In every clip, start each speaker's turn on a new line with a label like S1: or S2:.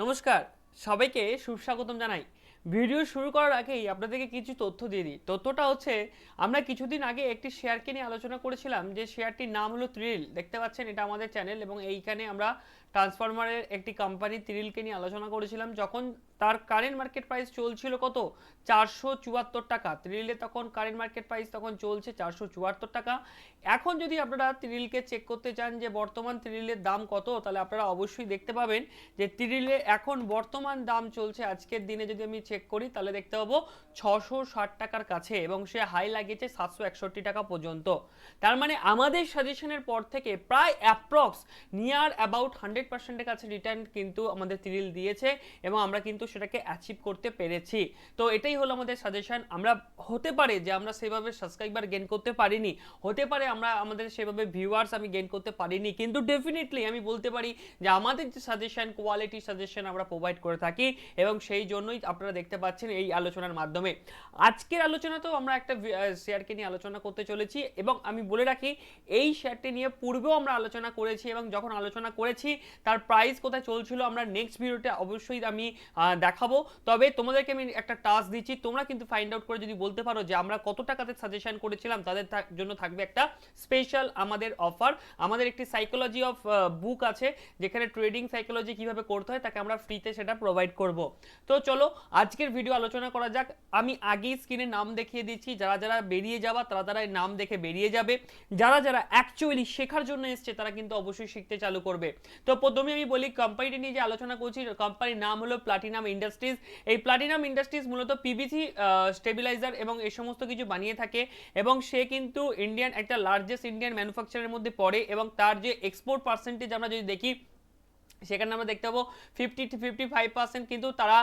S1: নমস্কার, সবাইকে সুস্বাগতম জানাই। ভিডিও শুরু করার আগেই আপনাদেরকে কিছু তথ্য দিয়ে দিই। তথ্যটা হচ্ছে, আমরা কিছুদিন আগে একটি শেয়ারকে নিয়ে আলোচনা করেছিলাম, যে শেয়ারটির নাম হলো ত্রিল দেখতে পাচ্ছেন, এটা আমাদের চ্যানেল এবং এইখানে আমরা ট্রান্সফরমারের একটি কোম্পানি ত্রিলকে নিয়ে আলোচনা করেছিলাম, যখন তার কারেন্ট মার্কেট প্রাইস চলছিল কত? চারশো চুয়াত্তর টাকা। ত্রিলে তখন কারেন্ট মার্কেট প্রাইস তখন চলছে চারশো চুয়াত্তর টাকা। এখন যদি আপনারা ত্রিলকে চেক করতে চান যে বর্তমান ত্রিলের দাম কত, তাহলে আপনারা অবশ্যই দেখতে পাবেন যে ত্রিলে এখন বর্তমান দাম চলছে, আজকের দিনে যদি আমি চেক করি, তাহলে দেখতে পাবো ছশো ষাট টাকার কাছে এবং সে হাই লাগিয়েছে সাতশো একষট্টি টাকা পর্যন্ত। তার মানে আমাদের সাজেশনের পর থেকে প্রায় অ্যাপ্রক্স নিয়ার অ্যাবাউট হান্ড্রেড পার্সেন্টের কাছে রিটার্ন কিন্তু আমাদের ত্রিল দিয়েছে এবং আমরা কিন্তু সেটাকে অ্যাচিভ করতে পেরেছি। তো এটাই হলো আমাদের সাজেশন আমরা হতে পারে যে আমরা সেভাবে সাবস্ক্রাইবার গেন করতে পারিনি, হতে পারে আমরা আমাদের সেভাবে ভিউয়ার্স আমি গেন করতে পারিনি, কিন্তু ডেফিনেটলি আমি বলতে পারি যে আমাদের যে সাজেশন কোয়ালিটি সাজেশন আমরা প্রোভাইড করে থাকি এবং সেই জন্যই আপনারা দেখতে পাচ্ছেন এই আলোচনার মাধ্যমে। আজকের আলোচনাতেও আমরা একটা শেয়ারকে নিয়ে আলোচনা করতে চলেছি এবং আমি বলে রাখি, এই শেয়ারটি নিয়ে পূর্বেও আমরা আলোচনা করেছি এবং যখন আলোচনা করেছি তার প্রাইস কোথায় চলছিল আমরা নেক্সট ভিডিওতে অবশ্যই আমি দেখাবো। তবে তোমাদেরকে আমি একটা টাস্ক দিচ্ছি, তোমরা কিন্তু ফাইন্ড আউট করে যদি বলতে পারো যে আমরা কত টাকাতে সাজেশন করেছিলাম, তাদের জন্য থাকবে একটা স্পেশাল আমাদের অফার আমাদের একটি সাইকোলজি অফ বুক আছে, যেখানে ট্রেডিং সাইকোলজি কীভাবে করতে হয়, তাকে আমরা ফ্রিতে সেটা প্রোভাইড করব। তো চলো, আজকের ভিডিও আলোচনা করা যাক। আমি আগেই স্ক্রিনে নাম দেখিয়ে দিচ্ছি, যারা যারা বেরিয়ে যাবা, তারা তারা নাম দেখে বেরিয়ে যাবে। যারা যারা অ্যাকচুয়ালি শেখার জন্য এসছে, তারা কিন্তু অবশ্যই শিখতে চালু করবে। তো প্রথমে আমি বলি কোম্পানিটি নিয়ে যে আলোচনা করছি কোম্পানির নাম হলো প্লাটিনাম ইন্ডাস্ট্রিজ এই প্লাটিনাম ইন্ডাস্ট্রিজ মূলত পিভিসি স্টেবিলাইজার এবং এই সমস্ত কিছু বানিয়ে থাকে এবং সে কিন্তু ইন্ডিয়ান একটা লার্জেস্ট ইন্ডিয়ান ম্যানুফ্যাকচারের মধ্যে পড়ে এবং তার যে এক্সপোর্ট পার্সেন্টেজ আমরা যদি দেখি সেখানে আমরা দেখতে পাবো ফিফটি ফিফটি ফাইভ পার্সেন্ট কিন্তু তারা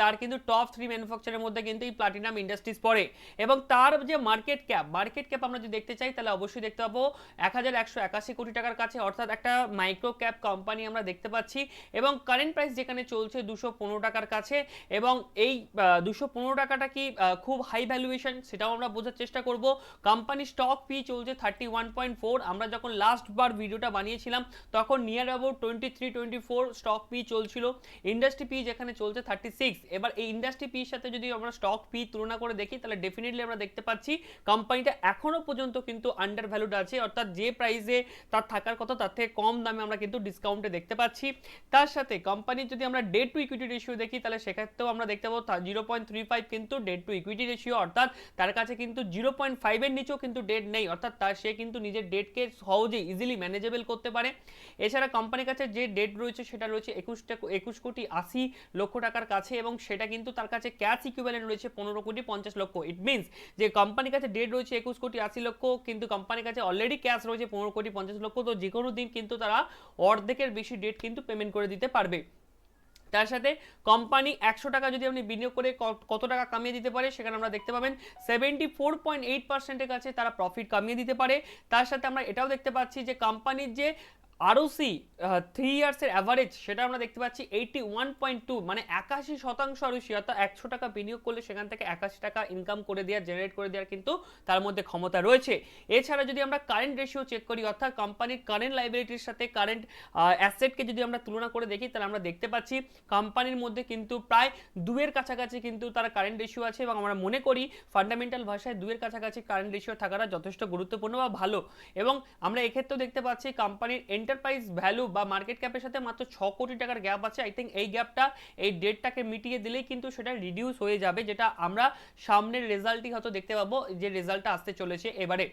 S1: তার কিন্তু টপ থ্রি ম্যানুফ্যাকচারের মধ্যে কিন্তু এই প্লাটিনাম ইন্ডাস্ট্রিজ পড়ে। এবং তার যে মার্কেট ক্যাপ মার্কেট ক্যাপ আমরা যদি দেখতে চাই, তাহলে অবশ্যই দেখতে পাবো এক হাজার একশো একাশি কোটি টাকার কাছে, অর্থাৎ একটা মাইক্রো ক্যাপ কোম্পানি আমরা দেখতে পাচ্ছি। এবং কারেন্ট প্রাইস যেখানে চলছে দুশো পনেরো টাকার কাছে, এবং এই দুশো পনেরো টাকাটা কি খুব হাই ভ্যালুয়েশন সেটাও আমরা বোঝার চেষ্টা করব। কোম্পানি স্টক পি চলছে থার্টি ওয়ান পয়েন্ট ফোর আমরা যখন লাস্ট বার ভিডিওটা বানিয়েছিলাম, তখন near about twenty three twenty four stock P চলছিল ইন্ডাস্ট্রি পি যেখানে চলছে থার্টি সিক্স এবার এই ইন্ডাস্ট্রি পির সাথে যদি আমরা স্টক পি তুলনা করে দেখি, তাহলে ডেফিনেটলি আমরা দেখতে পাচ্ছি কোম্পানিটা এখনও পর্যন্ত কিন্তু আন্ডার ভ্যালুড আছে। অর্থাৎ যে প্রাইসে তার থাকার কথা, তার থেকে কম দামে আমরা কিন্তু ডিসকাউন্টে দেখতে পাচ্ছি। তার সাথে কোম্পানির যদি আমরা ডেট টু ইকুইটি রেশিও দেখি, তাহলে সেক্ষেত্রেও আমরা দেখতে পাবো জিরো পয়েন্ট থ্রি ফাইভ কিন্তু ডেট টু ইকুইটি রেশিও অর্থাৎ তার কাছে কিন্তু জিরো পয়েন্ট ফাইভের নিচেও কিন্তু ডেট নেই। অর্থাৎ তার সে কিন্তু নিজের ডেটকে সহজেই ইজিলি ম্যানেজেবল করতে পারে। এছাড়া কোম্পানির কাছে যে ডেট রয়েছে, সেটা রয়েছে একুশ একুশ কোটি আশি লক্ষ টাকার কাছে এবং সেটা কিন্তু তার কাছে ক্যাশ ইকুইভ্যালেন্ট রয়েছে পনেরো কোটি পঞ্চাশ লক্ষ। ইট মিনস যে কোম্পানির কাছে ডেট রয়েছে একুশ কোটি আশি লক্ষ, কিন্তু কোম্পানির কাছে অলরেডি ক্যাশ রয়েছে পনেরো কোটি পঞ্চাশ লক্ষ, তো যে কোনো দিন কিন্তু তারা অর্ধেকের বেশি ডেট কিন্তু পেমেন্ট করে দিতে পারবে। তার সাথে কোম্পানি একশো টাকা যদি আপনি বিনিয়োগ করে কত টাকা কামিয়ে দিতে পারে, সেখানে আমরা দেখতে পাবেন সেভেন্টি ফোর পয়েন্ট এইট পার্সেন্টের কাছে তারা প্রফিট কামিয়ে দিতে পারে। তার সাথে আমরা এটাও দেখতে পাচ্ছি যে কোম্পানির যে আরওসি থ্রি ইয়ার্সের অ্যাভারেজ সেটা আমরা দেখতে পাচ্ছি এইটি ওয়ান পয়েন্ট টু মানে একাশি শতাংশ আরওসি অর্থাৎ একশো টাকা বিনিয়োগ করলে সেখান থেকে একাশি টাকা ইনকাম করে দেওয়ার জেনারেট করে দেওয়ার কিন্তু তার মধ্যে ক্ষমতা রয়েছে। এছাড়া যদি আমরা কারেন্ট রেশিও চেক করি, অর্থাৎ কোম্পানির কারেন্ট লাইবিলিটির সাথে কারেন্ট অ্যাসেটকে যদি আমরা তুলনা করে দেখি, তাহলে আমরা দেখতে পাচ্ছি কোম্পানির মধ্যে কিন্তু প্রায় দুয়ের কাছাকাছি কিন্তু তার কারেন্ট রেশিও আছে এবং আমরা মনে করি ফান্ডামেন্টাল ভাষায় দুয়ের কাছাকাছি কারেন্ট রেশিও থাকাটা যথেষ্ট গুরুত্বপূর্ণ বা ভালো। এবং আমরা এক্ষেত্রেও দেখতে পাচ্ছি কোম্পানির এন্টারপ্রাইজ ভ্যালু বা মার্কেট ক্যাপের সাথে মাত্র ছ কোটি টাকার গ্যাপ আছে। আই থিঙ্ক এই গ্যাপটা এই ডেটটাকে মিটিয়ে দিলেই কিন্তু সেটা রিডিউস হয়ে যাবে, যেটা আমরা সামনের রেজাল্টই হয়তো দেখতে পাবো যে রেজাল্টটা আসতে চলেছে এবারে।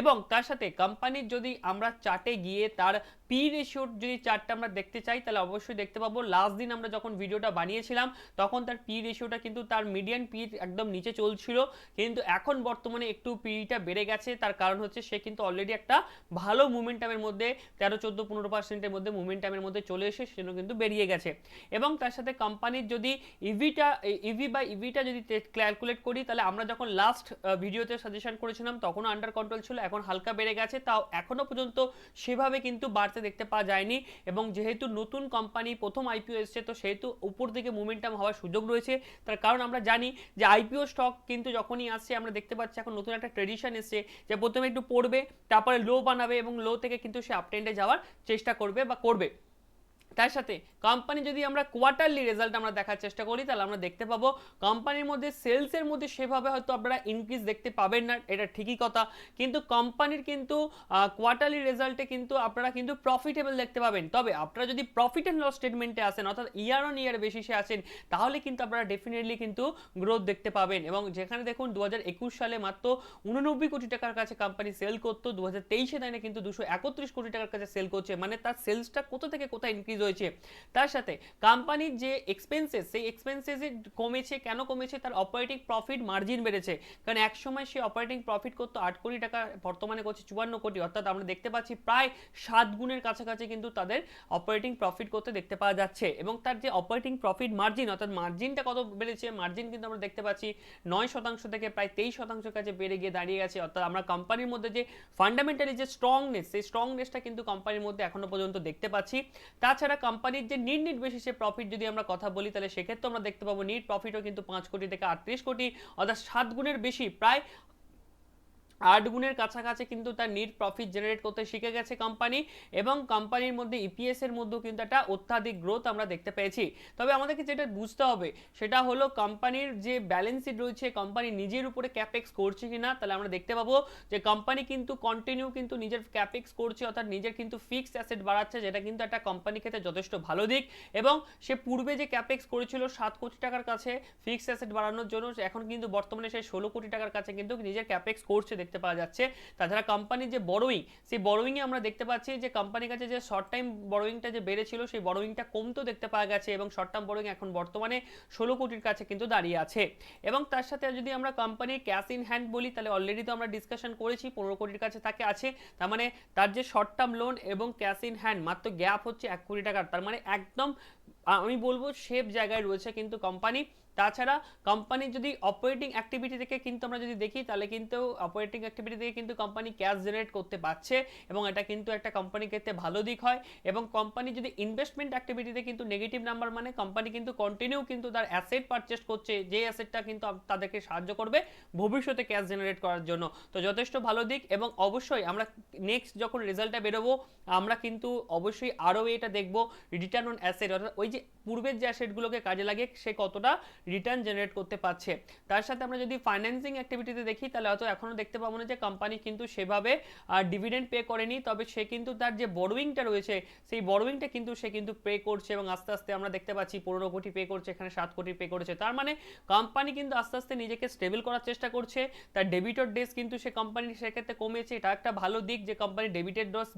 S1: এবং তার সাথে কোম্পানির যদি আমরা চার্টে গিয়ে তার পি রেশিওর যদি চার্টটা আমরা দেখতে চাই, তাহলে অবশ্যই দেখতে পাবো। লাস্ট দিন আমরা যখন ভিডিওটা বানিয়েছিলাম, তখন তার পি রেশিওটা কিন্তু তার মিডিয়ান পি একদম নিচে চলছিল। কিন্তু এখন বর্তমানে একটু পিটা বেড়ে গেছে। তার কারণ হচ্ছে সে কিন্তু অলরেডি একটা ভালো মুমেন্টামের মধ্যে, তেরো, চোদ্দ, পনেরো পার্সেন্টের মধ্যে মুমেন্টামের মধ্যে চলে এসে সেজন্য কিন্তু বেরিয়ে গেছে। এবং তার সাথে কোম্পানির যদি ইভিটা ইভি বা ইভিটা যদি ক্যালকুলেট করি, তাহলে আমরা যখন লাস্ট ভিডিওতে সাজেশন করেছিলাম, তখনও আন্ডার কন্ট্রোল ছিল, এখন হালকা বেড়ে গেছে। তাও এখনও পর্যন্ত সেভাবে কিন্তু বাড়তে দেখতে পাওয়া যায়নি এবং যেহেতু নতুন কোম্পানি প্রথম আইপিও এসছে, তো সেহেতু উপর দিকে মুভমেন্টাম হওয়ার সুযোগ রয়েছে। তার কারণ আমরা জানি যে আইপিও স্টক কিন্তু যখনই আসছে, আমরা দেখতে পাচ্ছি এখন নতুন একটা ট্রেডিশন এসছে যে প্রথমে একটু পড়বে, তারপরে লো বানাবে এবং লো থেকে কিন্তু সে আপটেন্ডে যাওয়ার চেষ্টা করবে বা করবে। তার সাথে কোম্পানি যদি আমরা কোয়ার্টারলি রেজাল্ট আমরা দেখার চেষ্টা করি, তাহলে আমরা দেখতে পাবো কোম্পানির মধ্যে সেলসের মধ্যে সেভাবে হয়তো আপনারা ইনক্রিজ দেখতে পাবেন না, এটা ঠিকই কথা। কিন্তু কোম্পানির কিন্তু কোয়ার্টারলি রেজাল্টে কিন্তু আপনারা কিন্তু প্রফিটেবল দেখতে পাবেন। তবে আপনারা যদি প্রফিট অ্যান্ড লস স্টেটমেন্টে আসেন, অর্থাৎ ইয়ার অন ইয়ার বেসিসে আসেন, তাহলে কিন্তু আপনারা ডেফিনেটলি কিন্তু গ্রোথ দেখতে পাবেন। এবং যেখানে দেখুন দু হাজার একুশ সালে মাত্র উননব্বই কোটি টাকার কাছে কোম্পানি সেল করতো দু হাজার তেইশে কিন্তু দুশো একত্রিশ কোটি টাকার কাছে সেল করছে। মানে তার সেলসটা কোথা থেকে কোথায় ইনক্রিজ হয়েছে তার সাথে কোম্পানির যে এক্সপেন্সেস সেই এক্সপেন্সেস কমেছে, কেন কমেছে? তার অপারেটিং প্রফিট মার্জিন বেড়েছে। কারণ এক সময় সে অপারেটিং প্রফিট করতো আট কোটি টাকা, বর্তমানে করছে চুয়ান্ন কোটি। অর্থাৎ আমরা দেখতে পাচ্ছি প্রায় সাত গুণের কাছাকাছি কিন্তু তাদের অপারেটিং প্রফিট করতে দেখতে পাওয়া যাচ্ছে। এবং তার যে অপারেটিং প্রফিট মার্জিন অর্থাৎ মার্জিনটা কত বেড়েছে? মার্জিন কিন্তু আমরা দেখতে পাচ্ছি নয় শতাংশ থেকে প্রায় তেইশ শতাংশের কাছে বেড়ে গিয়ে দাঁড়িয়ে গেছে অর্থাৎ আমরা কোম্পানির মধ্যে যে ফান্ডামেন্টালি যে স্ট্রংনেস সেই স্ট্রংনেসটা কিন্তু কোম্পানির মধ্যে এখনও পর্যন্ত দেখতে পাচ্ছি। তাছাড়া কোম্পানির যে নিট নিট বেসিসে প্রফিট যদি আমরা কথা বলি, তাহলে সেক্ষেত্রে আমরা দেখতে পাবো নিট প্রফিটও কিন্তু পাঁচ কোটি থেকে আটত্রিশ কোটি, অর্থাৎ সাত গুণের বেশি। প্রায় আট গুণের কাছাকাছি কিন্তু তার নিট প্রফিট জেনারেট করতে শিখে গেছে কোম্পানি এবং কোম্পানির মধ্যে ইপিএস এর মধ্যেও কিন্তু একটা অত্যাধিক গ্রোথ আমরা দেখতে পেয়েছি। তবে আমাদেরকে যেটা বুঝতে হবে, সেটা হলো কোম্পানির যে ব্যালেন্স শিট রয়েছে কোম্পানি নিজের উপরে ক্যাপেক্স করছে কিনা, তাহলে আমরা দেখতে পাবো যে কোম্পানি কিন্তু কন্টিনিউ কিন্তু নিজের ক্যাপেক্স করছে, অর্থাৎ নিজের কিন্তু ফিক্সড অ্যাসেট বাড়াচ্ছে, যেটা কিন্তু একটা কোম্পানির ক্ষেত্রে যথেষ্ট ভালো দিক। এবং সে পূর্বে যে ক্যাপেক্স করেছিল সাত কোটি টাকার কাছে ফিক্সড অ্যাসেট বাড়ানোর জন্য, এখন কিন্তু বর্তমানে সে ষোলো কোটি টাকার কাছে কিন্তু নিজের ক্যাপেক্স করছে দেখতে পাওয়া যাচ্ছে। তাছাড়া কোম্পানির যে বড়োইং সেই বড়োইংয়ে আমরা দেখতে পাচ্ছি যে কোম্পানির কাছে যে শর্ট টাইম বড়োইংটা যে বেড়েছিল, সেই বড়োইংটা কমতেও দেখতে পাওয়া গেছে এবং শর্ট টার্ম বড়োইং এখন বর্তমানে ষোলো কোটির কাছে কিন্তু দাঁড়িয়ে আছে। এবং তার সাথে যদি আমরা কোম্পানির ক্যাশ ইন হ্যান্ড বলি, তাহলে অলরেডি তো আমরা ডিসকাশন করেছি, পনেরো কোটির কাছে তাকে আছে। তার মানে তার যে শর্ট টার্ম লোন এবং ক্যাশ ইন হ্যান্ড মাত্র গ্যাপ হচ্ছে এক কোটি টাকার। তার মানে একদম, আমি বলব সেফ জায়গায় রয়েছে কিন্তু কোম্পানি তাছাড়া কোম্পানি যদি অপারেটিং অ্যাক্টিভিটি থেকে কিন্তু আমরা যদি দেখি, তাহলে কিন্তু অপারেটিং অ্যাক্টিভিটি থেকে কিন্তু কোম্পানি ক্যাশ জেনারেট করতে পারছে এবং এটা কিন্তু একটা কোম্পানির ক্ষেত্রে ভালো দিক হয় এবং কোম্পানি যদি ইনভেস্টমেন্ট অ্যাক্টিভিটিতে কিন্তু নেগেটিভ নাম্বার মানে কোম্পানি কিন্তু কন্টিনিউ কিন্তু তার অ্যাসেট পারচেস করছে, যে অ্যাসেটটা কিন্তু তাদেরকে সাহায্য করবে ভবিষ্যতে ক্যাশ জেনারেট করার জন্য। তো যথেষ্ট ভালো দিক এবং অবশ্যই আমরা নেক্সট যখন রেজাল্টটা বেরোবো, আমরা কিন্তু অবশ্যই আরও এটা দেখব রিটার্ন অন অ্যাসেট অর্থাৎ ওই যে পূর্বের যে অ্যাসেটগুলোকে কাজে লাগে সে কতটা রিটার্ন জেনারেট করতে পারছে। তার সাথে আমরা যদি ফাইন্যান্সিং অ্যাক্টিভিটিতে দেখি, তাহলে হয়তো এখনও দেখতে পাবো না যে কোম্পানি কিন্তু সেভাবে ডিভিডেন্ড পে করেনি, তবে সে কিন্তু তার যে বড়োয়িংটা রয়েছে, সেই বড়োয়িংটা কিন্তু সে কিন্তু পে করছে এবং আস্তে আস্তে আমরা দেখতে পাচ্ছি পনেরো কোটি পে করছে, এখানে সাত কোটি পে করেছে। তার মানে কোম্পানি কিন্তু আস্তে আস্তে নিজেকে স্টেবল করার চেষ্টা করছে, তার ডেবিটর ডেস কিন্তু সে কোম্পানির সেক্ষেত্রে কমেছে। এটা একটা ভালো দিক যে কোম্পানি ডেবিটেড ডেস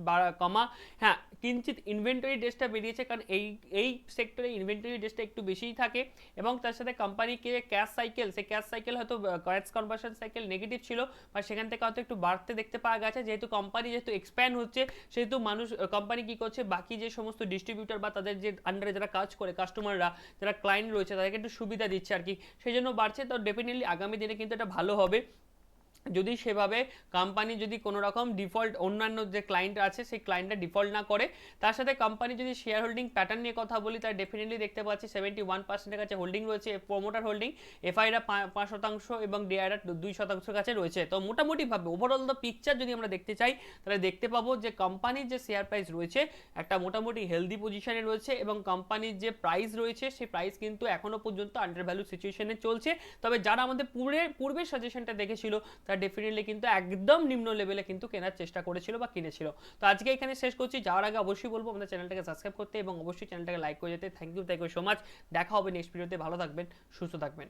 S1: কমা হ্যাঁ কিঞ্চিত ইনভেন্টরি ডেসটা বেরিয়েছে, কারণ এই এই সেক্টরে ইনভেন্টরি ডেসটা একটু বেশিই থাকে এবং তার সাথে কোম্পানিকে ক্যাশ সাইকেল সেই ক্যাশ সাইকেল হয়তো ক্যাশ কনভার্সন সাইকেল নেগেটিভ ছিল, বা সেখান থেকে হয়তো একটু বাড়তে দেখতে পাওয়া গেছে। যেহেতু কোম্পানি যেহেতু এক্সপ্যান্ড হচ্ছে, সেহেতু মানুষ কোম্পানি কি করছে, বাকি যে সমস্ত ডিস্ট্রিবিউটার বা তাদের যে আন্ডারে যারা কাজ করে কাস্টমাররা যারা ক্লায়েন্ট রয়েছে, তাদেরকে একটু সুবিধা দিচ্ছে আর কি। সেই জন্য বাড়ছে। তো ডেফিনেটলি আগামী দিনে কিন্তু এটা ভালো হবে। যদি সেভাবে কোম্পানি যদি কোনো রকম ডিফল্ট অন্যান্য যে ক্লায়েন্ট আছে, সেই ক্লায়েন্টটা ডিফল্ট না করে, তার সাথে কোম্পানি যদি শেয়ার হোল্ডিং প্যাটার্ন নিয়ে কথা বলি তার ডেফিনেটলি দেখতে পাচ্ছি সেভেন্টি ওয়ান পার্সেন্টের কাছে হোল্ডিং রয়েছে প্রোমোটার হোল্ডিং এফআইরা পাঁচ শতাংশ এবং ডিআইরা দুই শতাংশের কাছে রয়েছে। তো মোটামুটিভাবে ওভারঅল দ্য পিকচার যদি আমরা দেখতে চাই, তাহলে দেখতে পাবো যে কোম্পানির যে শেয়ার প্রাইস রয়েছে, একটা মোটামুটি হেলদি পজিশনে রয়েছে এবং কোম্পানির যে প্রাইস রয়েছে, সেই প্রাইস কিন্তু এখনও পর্যন্ত আন্ডার ভ্যালু সিচুয়েশনে চলছে। তবে যারা আমাদের পূর্বের পূর্বের সাজেশনটা দেখেছিল তারা ডেফিনেটলি কিন্তু একদম নিম্ন লেভেলে কিন্তু কেনার চেষ্টা করেছিল বা কিনেছিল। তো আজকে এখানে শেষ করছি। যাওয়ার আগে অবশ্যই বলব, আমাদের চ্যানেলটাকে সাবস্ক্রাইব করতে এবং অবশ্যই চ্যানেলটাকে লাইক করে যেতে। Thank you thank you so much দেখা হবে নেক্সট ভিডিওতে ভালো থাকবেন, সুস্থ থাকবেন।